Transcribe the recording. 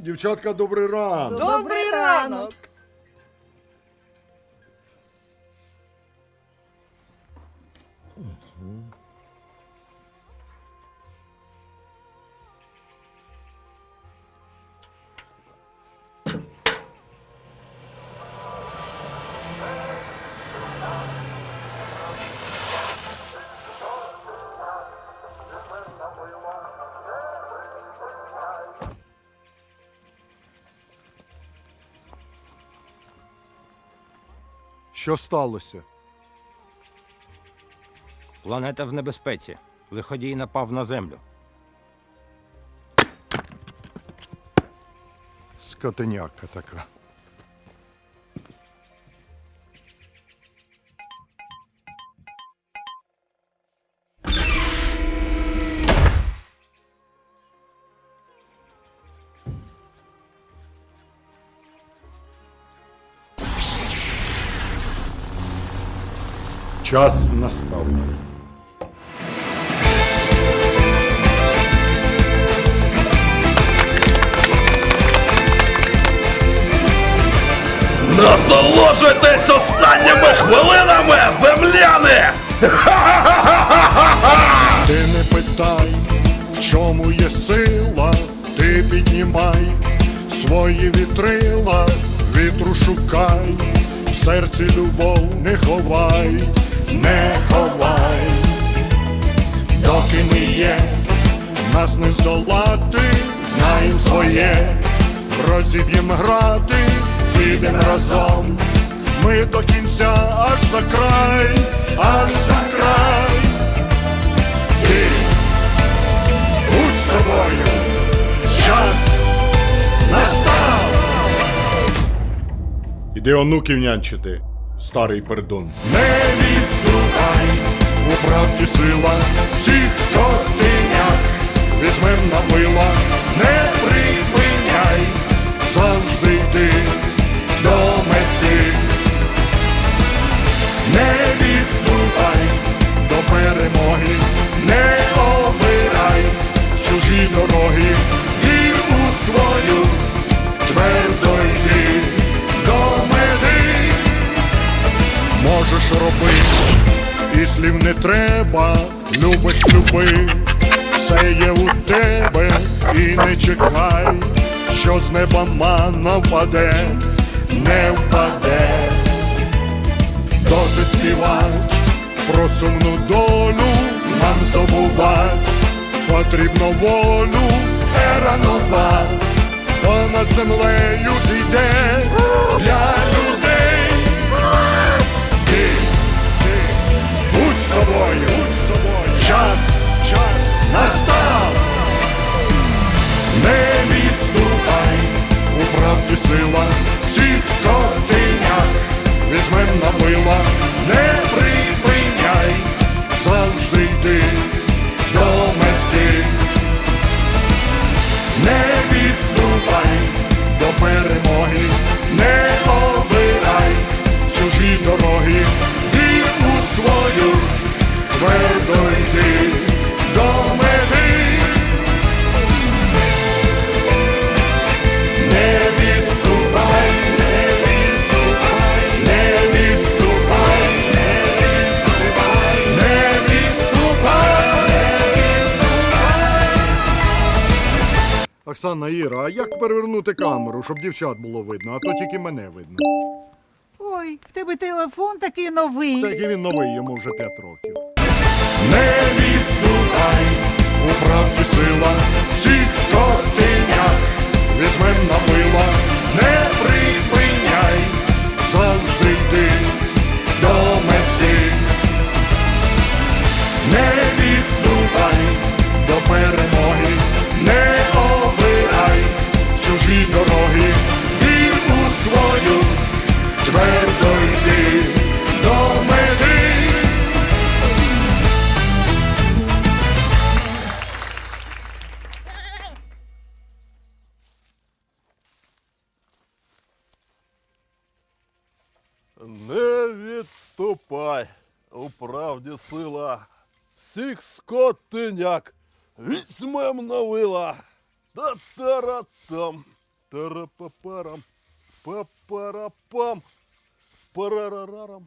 Дівчатка, добрий ранок. Добрий ранок! Що сталося? Планета в небезпеці. Лиходій напав на землю. Скотеняка така. Час настав. Насолоджуйтесь останніми хвилинами, земляни! Ти не питай, в чому є сила, ти піднімай свої вітрила, вітру шукай, в серці любов не ховай, не ховай, доки ми є, нас не здолати, знаєм своє, розіб'єм грати, підем разом. Ми до кінця аж за край, аж за край. Ти будь собою, час настав. Іди онуків нянчити, старий пердун. Не відступай, слів не треба, любиш люби, все є у тебе, і не чекай, що з неба мана впаде, не впаде. Досить співать про сумну долю нам здобувать потрібно волю, ера нова, понад землею Оксана Іра, а як перевернути камеру, щоб дівчат було видно, а то тільки мене видно. Ой, в тебе телефон такий новий. Так і він новий, йому вже 5 років. Не відступай, у правді сила, всіх скотиняк, візьмем на мила, Не відступай, у правді сила, всіх скотиняк візьмем на вила. Та-та-ра-там. Тарапапарам, папарапам, парарарарам.